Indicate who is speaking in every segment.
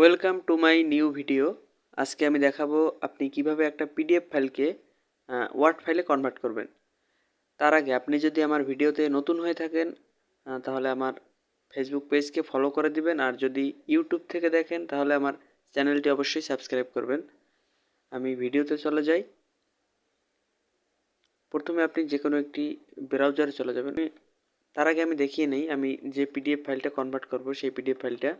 Speaker 1: Welcome to my new video আজকে আমি দেখাবো আপনি কীভাবে একটা পিডিএফ ফাইলকে ওয়ার্ড ফাইলে কনভার্ট করবেন। তার আগে আপনি যদি আমার ভিডিওতে নতুন হয়ে থাকেন তাহলে আমার ফেসবুক পেজকে ফলো করে দিবেন, আর যদি ইউটিউব থেকে দেখেন, তাহলে আমার চ্যানেলটি অবশ্যই সাবস্ক্রাইব করবেন। আমি ভিডিওতে চলে যাই। প্রথমে আপনি যে কোনো একটি ব্রাউজারে চলে যাবেন। তার আগে আমি দেখিয়ে নেই, আমি যে পিডিএফ ফাইলটা কনভার্ট করব, সেই পিডিএফ ফাইলটা।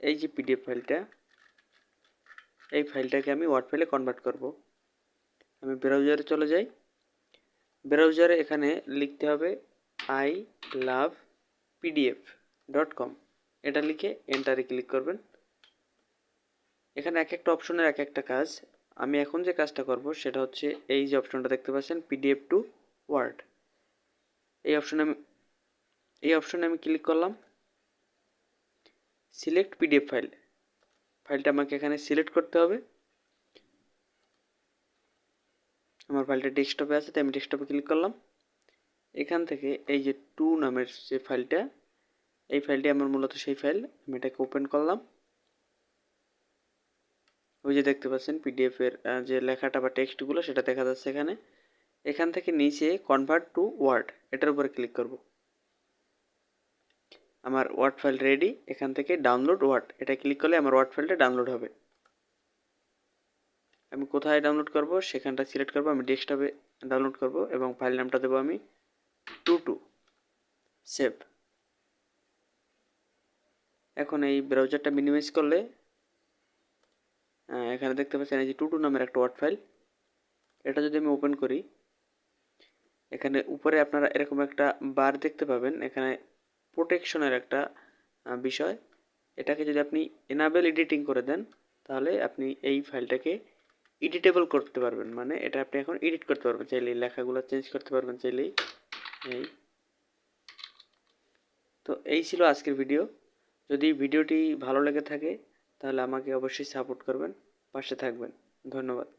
Speaker 1: এই যে পিডিএফ ফাইলটা, এই ফাইলটাকে আমি ওয়ার্ড ফাইলে কনভার্ট করব। আমি ব্রাউজারে চলে যাই। ব্রাউজারে এখানে লিখতে হবে I love PDF dot com এটা লিখে এন্টারে ক্লিক করবেন। এখানে এক একটা অপশনের এক একটা কাজ। আমি এখন যে কাজটা করব, সেটা হচ্ছে এই যে অপশনটা দেখতে পাচ্ছেন পিডিএফ টু ওয়ার্ড এই অপশনে আমি, এই অপশনে আমি ক্লিক করলাম। সিলেক্ট পিডিএফ ফাইল ফাইলটা আমাকে এখানে সিলেক্ট করতে হবে। আমার ফাইলটা ডেস্কটপে আছে, তাই আমি ডেস্কটপে ক্লিক করলাম। এখান থেকে এই যে টু নামের যে ফাইলটা এই ফাইলটি আমার মূলত সেই ফাইল আমি এটাকে ওপেন করলাম। ওই যে দেখতে পাচ্ছেন পিডিএফ এর যে লেখাটা বা টেক্সটগুলো সেটা দেখা যাচ্ছে এখানে। এখান থেকে নিচে কনভার্ট টু ওয়ার্ড এটার উপরে ক্লিক করব। আমার ওয়ার্ড ফাইল রেডি এখান থেকে ডাউনলোড ওয়ার্ড এটা ক্লিক করলে আমার ওয়ার্ড ফাইলটা ডাউনলোড হবে। আমি কোথায় ডাউনলোড করব? সেখানটা সিলেক্ট করব, আমি ডেস্কটপে ডাউনলোড করব এবং ফাইল নামটা দেবো আমি টু টু সেভ এখন এই ব্রাউজারটা মিনিমাইজ করলে এখানে দেখতে পাচ্ছেন এই যে টু টু নামের একটা ওয়ার্ড ফাইল এটা যদি আমি ওপেন করি, এখানে উপরে আপনারা এরকম একটা বার দেখতে পাবেন, এখানে প্রোটেকশনের একটা বিষয়। এটাকে যদি আপনি এনাবেল এডিটিং করে দেন, তাহলে আপনি এই ফাইলটাকে এডিটেবল করতে পারবেন। মানে এটা আপনি এখন এডিট করতে পারবেন। চাইলে লেখাগুলো চেঞ্জ করতে পারবেন, চাইলেই এই। তো এই ছিল আজকের ভিডিও যদি ভিডিওটি ভালো লেগে থাকে, তাহলে আমাকে অবশ্যই সাপোর্ট করবেন। পাশে থাকবেন। ধন্যবাদ।